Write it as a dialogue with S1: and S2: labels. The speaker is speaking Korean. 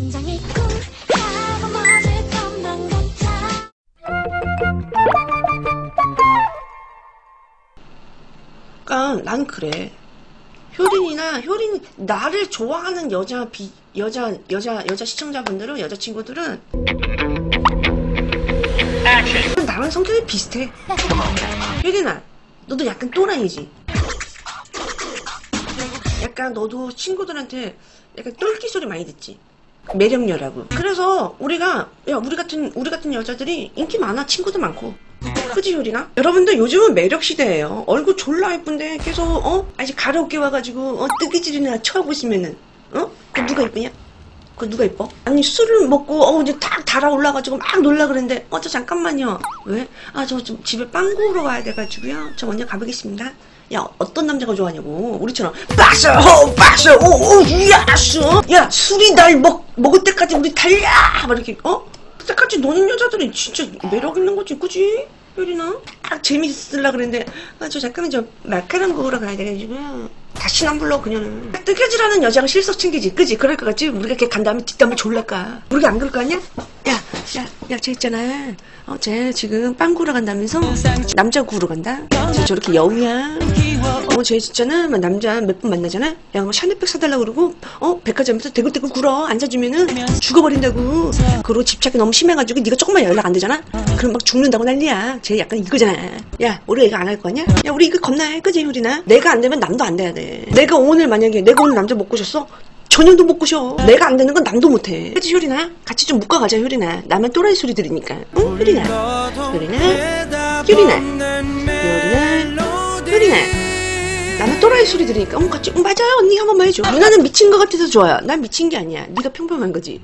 S1: 심장이 쿵 하고 멎을 것만 같아
S2: 그러니까 난 그래. 효린이나 효린 나를 좋아하는 여자 비 여자 여자 여자 시청자분들은 여자 친구들은 나랑 성격이 비슷해. 효린아, 너도 약간 또라이지. 약간 너도 친구들한테 약간 똘끼 소리 많이 듣지. 매력녀라고. 그래서 우리가 야 우리 같은 우리 같은 여자들이 인기 많아 친구도 많고. 그지 효리나? 여러분들 요즘은 매력 시대예요. 얼굴 졸라 예쁜데 계속 어 아직 가려우게 와가지고 어 뜨개질이나 쳐보시면은 어? 그 누가 이쁘냐? 그 누가 이뻐? 아니 술을 먹고 어 이제 탁 달아 올라가지고 막 놀라 그랬는데 어 저 잠깐만요. 왜? 아 저 좀 집에 빵 구우러 가야 돼가지고요. 저 먼저 가보겠습니다. 야 어떤 남자가 좋아하냐고. 우리처럼 박스 호 박스 오오 야스 야 술이 날 먹 먹을 때까지 우리 달려! 막 이렇게 어? 그때까지 노는 여자들이 진짜 매력 있는 거지 그지? 효리나? 딱 재밌으려 그랬는데 아 저 잠깐만 저 마카롱 먹으러 가야 돼가지고요 다시 안 불러 그녀는. 뜨개질하는 여자가 실속 챙기지 그지? 그럴 것 같지? 우리가 이렇게 간 다음에 뒷담을 졸랄까? 우리가 안 그럴 거 아니야 야야야 쟤 있잖아. 어 쟤 지금 빵 구러 간다면서? 남자 구러 간다? 쟤 저렇게 여우야? 어 쟤 있잖아 막 남자 몇 분 만나잖아? 야 뭐 샤넬백 사달라고 그러고 어 백화점에서 대굴대굴 굴어. 안 사주면은 죽어버린다고. 그리고 집착이 너무 심해가지고 네가 조금만 연락 안 되잖아? 그럼 막 죽는다고 난리야. 쟤 약간 이거잖아. 야 우리 이거 안할 거냐 야? 우리 이거 겁나 해. 그지 효리나? 내가 안 되면 남도 안 돼야 돼. 내가 오늘 만약에 내가 오늘 남자 못 꼬셨어 전혀도 못 꼬셔. 내가 안 되는 건 남도 못해. 그치 효리나? 같이 좀 묶어가자 효리나. 나만 또라이 소리 들으니까. 응? 효리나? 효리나? 효리나? 효리나? 효리나? 나는 또라이 소리 들으니까. 응 같이 응 맞아요. 언니 한 번만 해줘. 누나는 미친 것 같아서 좋아요. 난 미친 게 아니야. 네가 평범한 거지